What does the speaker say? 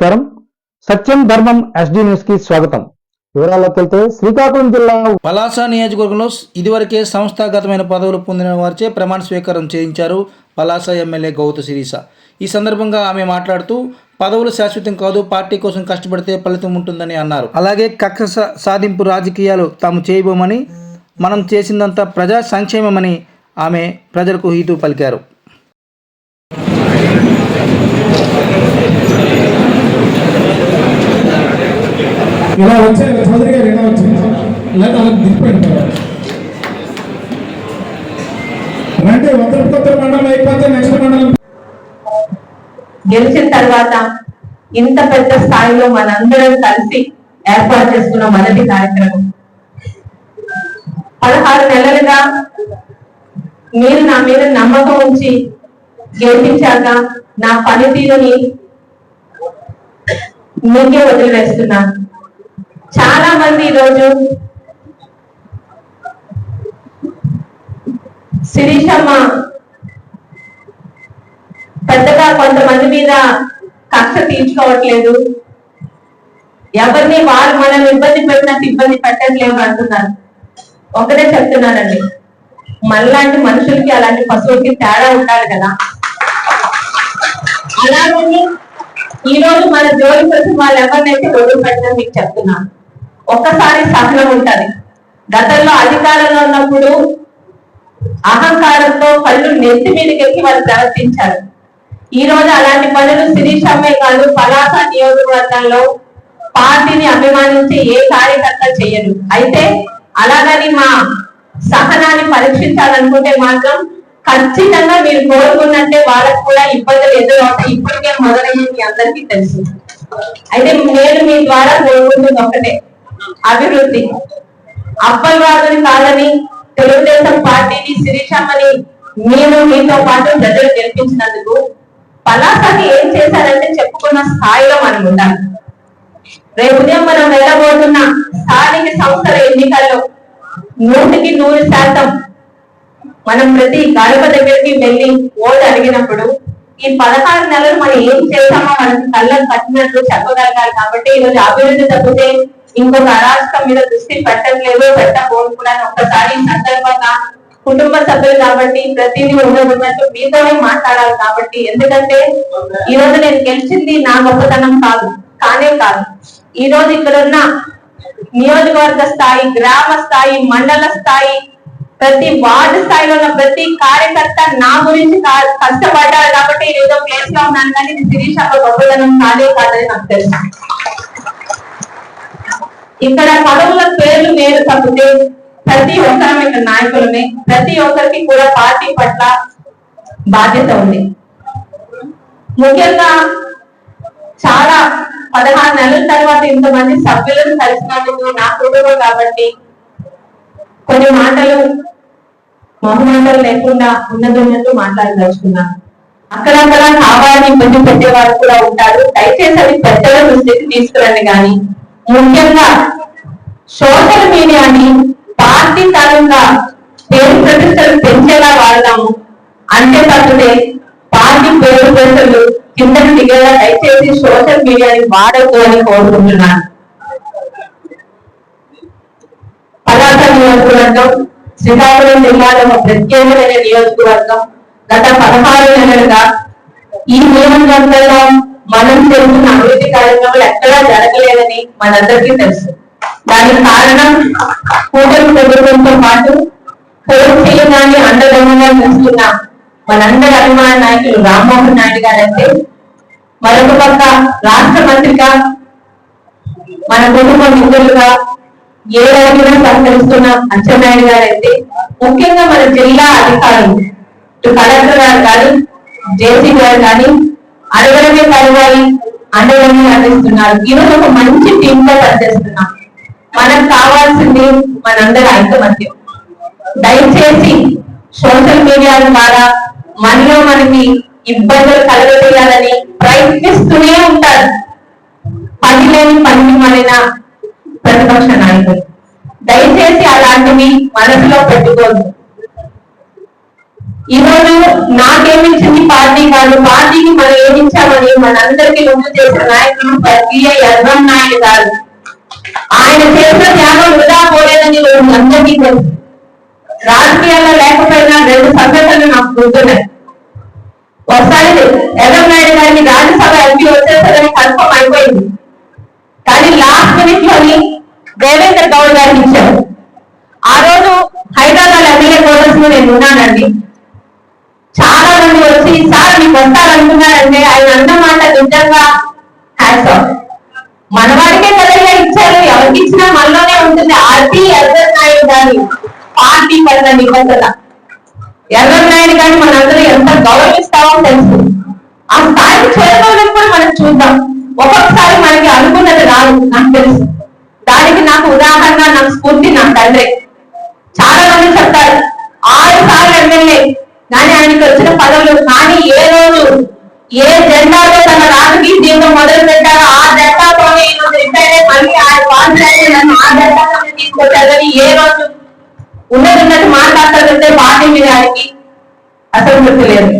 నమస్కారం. సత్యం ధర్మం ఎస్డి న్యూస్కి స్వాగతం. వివరాల్లోకి వెళ్తే శ్రీకాకుళం జిల్లా పలాస నియోజకవర్గంలో ఇదివరకే సంస్థాగతమైన పదవులు పొందిన వారిచే ప్రమాణ స్వీకారం చేయించారు పలాస ఎమ్మెల్యే గౌత శిరీష. ఈ సందర్భంగా ఆమె మాట్లాడుతూ పదవులు శాశ్వతం కాదు పార్టీ కోసం కష్టపడితే ఫలితం ఉంటుందని అన్నారు. అలాగే కక్ష సాధింపు రాజకీయాలు తాము చేయబోమని మనం చేసిందంతా ప్రజా సంక్షేమమని ఆమె ప్రజలకు హీతు పలికారు. ఇలా వచ్చారు? చౌదరి గారు ఇలా వచ్చారు? లేదా అలా దిగిపోయింది అంటే ఉత్తర మండలం అయిపోతే నెక్స్ట్ మండలం. గెలిచిన తర్వాత ఇంత పెద్ద స్థాయిలో మనందరం కలిసి ఏర్పాటు చేసుకున్న మొదటి కార్యక్రమం. పదహారు నెలలుగా మీరు నా మీద నమ్మకం ఉంచి గెలిపించాక నా పనితీరుని మీకే వదిలివేస్తున్నాను చాలా మంది ఈరోజు శిరీషమ్మ పెద్దగా కొంతమంది మీద కక్ష తీర్చుకోవట్లేదు. ఎవరిని వారు మనం ఇబ్బంది పెట్టినట్టు ఇబ్బంది పెట్టట్లేదు అంటున్నారు. ఒకటే చెప్తున్నానండి. మనలాంటి మనుషులకి అలాంటి పశువులకి తేడా ఉండాలి కదా. అలాగని ఈ రోజు మన జోలి కోసం వాళ్ళు ఎవరినైతే వదిలిపెట్టడం మీకు చెప్తున్నాను. ఒక్కసారి సహనం ఉంటది. గతంలో అధికారంలో ఉన్నప్పుడు అహంకారంతో పళ్ళు నెత్తి మీదకి ఎక్కి వాళ్ళు ప్రవర్తించారు. ఈ రోజు అలాంటి పనులు శిరీష్ అమ్మే కాదు పలాస నియోజకవర్గంలో పార్టీని అభిమానించే ఏ కార్యకర్త చేయరు అయితే అలాగని మా సహనాన్ని పరీక్షించాలనుకుంటే మాత్రం ఖచ్చితంగా మీరు కోరుకున్నట్టే వాళ్ళకు కూడా ఇబ్బందులు ఎదురవుతాయి. ఇప్పటికే మొదలయ్యే మీ అందరికీ తెలుసు. అయితే నేను మీ ద్వారా కోరుకుంటుంది ఒకటే అభివృద్ధి. అప్పలవాదుని కాదని తెలుగుదేశం పార్టీని శిరీషమ్మని మేము మీతో పాటు ప్రజలు గెలిపించినందుకు పలాసని ఏం చేశారంటే చెప్పుకున్న స్థాయిలో మనం ఉండాలి. రేపు ఉదయం మనం వెళ్ళబోతున్న స్థానిక సంస్థల ఎన్నికల్లో నూటికి నూరు శాతం మనం ప్రతి గడప దగ్గరికి వెళ్ళి ఓటు అడిగినప్పుడు ఈ పదహారు నెలలు మనం ఏం చేశామో మనకి కళ్ళకు కట్టినట్లు చెప్పగలగాలి కాబట్టి ఈరోజు రోజు అభివృద్ధి తప్పితే ఇంకొక అరాచకం మీద దృష్టి పెట్టట్లేదు పెట్టబోనుకున్నాను ఒక్కసారి ఈ సందర్భంగా కుటుంబ సభ్యులు కాబట్టి ప్రతిదీ ఉండబడినట్టు మీతోనే మాట్లాడాలి కాబట్టి ఎందుకంటే ఈ రోజు నేను గెలిచింది నా గొప్పతనం కాదు కానే కాదు. ఈ రోజు ఇక్కడ నియోజకవర్గ స్థాయి గ్రామ స్థాయి మండల స్థాయి ప్రతి వార్డు స్థాయిలో ఉన్న ప్రతి కార్యకర్త నా గురించి కా- కష్టపడ్డారు కాబట్టి ఈ రోజు ప్లేస్లో ఉన్నాను కానీ శిరీష్ కాదే కాదని నాకు తెలుసు. ఇక్కడ పదవుల పేర్లు నేను తప్పితే ప్రతి ఒక్కరం ఇక్కడ నాయకులమే ప్రతి ఒక్కరికి కూడా పార్టీ పట్ల బాధ్యత ఉంది. ముఖ్యంగా చాలా పదహారు నెలల తర్వాత ఇంతమంది సభ్యులను కలిసినందుకు నా కుటుంబం కాబట్టి కొన్ని మాటలు మొహమాటలు లేకుండా ఉన్నదున్నట్టు మాట్లాడదలుచుకున్నాను. అక్కడక్కడ కావాలని ఇబ్బంది పెట్టే వారు కూడా ఉంటారు. దయచేసి అది పెద్దల దృష్టికి తీసుకురండి కానీ ముఖ్యంగా సోషల్ మీడియాని పార్టీ తరంగా పేరు ప్రతిష్టలు పెంచేలా వాడదాము. అంటే తప్పితే పార్టీ పేరు ప్రతిష్టలు కిందకి దిగేలా దయచేసి సోషల్ మీడియాని వాడద్దు అని కోరుకుంటున్నాను. పదార్థ నియోజకవర్గం శ్రీకాకుళం జిల్లాలో ఒక ప్రత్యేకమైన నియోజకవర్గం గత పదహారు నెలలుగా ఈ నియోజకవర్గంలో మనం జరుగుతున్న అభివృద్ధి కార్యక్రమాలు ఎక్కడా జరగలేదని మనందరికీ తెలుసు. దానికి కారణం కూటమి ప్రభుత్వంతో పాటు పోటీ చేయగానే అండదండగా నిలుస్తున్న మనందరి అభిమాన నాయకులు రామ్మోహన్ నాయుడు గారంటే మరొక పక్క రాష్ట్ర మంత్రిగా మన కుటుంబ మిత్రులుగా ఏ రోజున సహకరిస్తున్న అచ్చెన్నాయుడు గారైతే ముఖ్యంగా మన జిల్లా అధికారులు కలెక్టర్ గారు కానీ జేసీ గారు కానీ అడగడమే కలవాలి అండగానే అందిస్తున్నారు ఈరోజు ఒక మంచి టీమ్గా పనిచేస్తున్నాం మనకు కావాల్సింది మనందరి ఐకమత్యం. దయచేసి సోషల్ మీడియా ద్వారా మనలో మనకి ఇబ్బందులు కలగజేయాలని ప్రయత్నిస్తూనే ఉంటారు. పని లేని పని మన ప్రతిపక్ష నాయకులు. దయచేసి అలాంటివి మనసులో పెట్టుకోదు ఈరోజు రోజు నాకేమిచ్చింది పార్టీ కాదు. పార్టీకి మనం ఏమిచ్చామని మనందరికీ ముందు చేసిన నాయకులు స్వర్గీయ యశ్వం నాయుడు గారు. ఆయన చేసిన త్యాగం వృధా పోలేదని అందరికీ తెలుసు. రాజకీయాల్లో లేకపోయినా రెండు సంఘటనలు నాకు గుర్తున్నాయి. ఒకసారి యశ్వం నాయుడు గారికి రాజ్యసభ ఎంపీ వచ్చేసరికి కన్ఫర్మ్ అయిపోయింది. కానీ లాస్ట్ మినిట్లోని దేవేంద్ర గౌడ్ గారికి ఇచ్చారు. ఆ రోజు హైదరాబాద్ ఎమ్మెల్యే కోటర్స్లో నేను ఉన్నానండి. చాలా మంది వచ్చి సార్ మీకు వస్తారనుకున్నారంటే ఆయన అన్నమాట నిజంగా హ్యాట్స్ ఆఫ్. మన వాడికే ఇచ్చారు ఎవరికి ఇచ్చినా మనలోనే ఉంటుంది అది ఎర్రన్ నాయుడు గారి పార్టీ పడిన నిబంధన. ఎర్రన్ నాయుడు గారిని మనందరూ ఎంత గౌరవిస్తామో తెలుసు. ఆ స్థాయికి చేరుకోవడం కూడా మనం చూద్దాం. ఒక్కొక్కసారి మనకి అనుకున్నది రాదు నాకు తెలుసు. దానికి నాకు ఉదాహరణ నాకు స్ఫూర్తి నా తండ్రి. చాలా మంది చెప్తారు ఆరు సార్లు ఎమ్మెల్యే కానీ ఆయనకి వచ్చిన పదవులు కానీ ఏ రోజు ఏ జెండాలో తన రాజకీయ జీవితం మొదలు పెట్టారో ఆ జెండాతోనే ఈ రోజు రిటైర్ మళ్ళీ ఆయన కాన్ఫిడెన్స్ నన్ను ఆ జెండాతోనే తీసుకొచ్చారని ఏ రోజు ఉన్నది ఉన్నట్టు మాట్లాడతారంటే పార్టీ మీద ఆయనకి అసలు గుర్తు లేదు.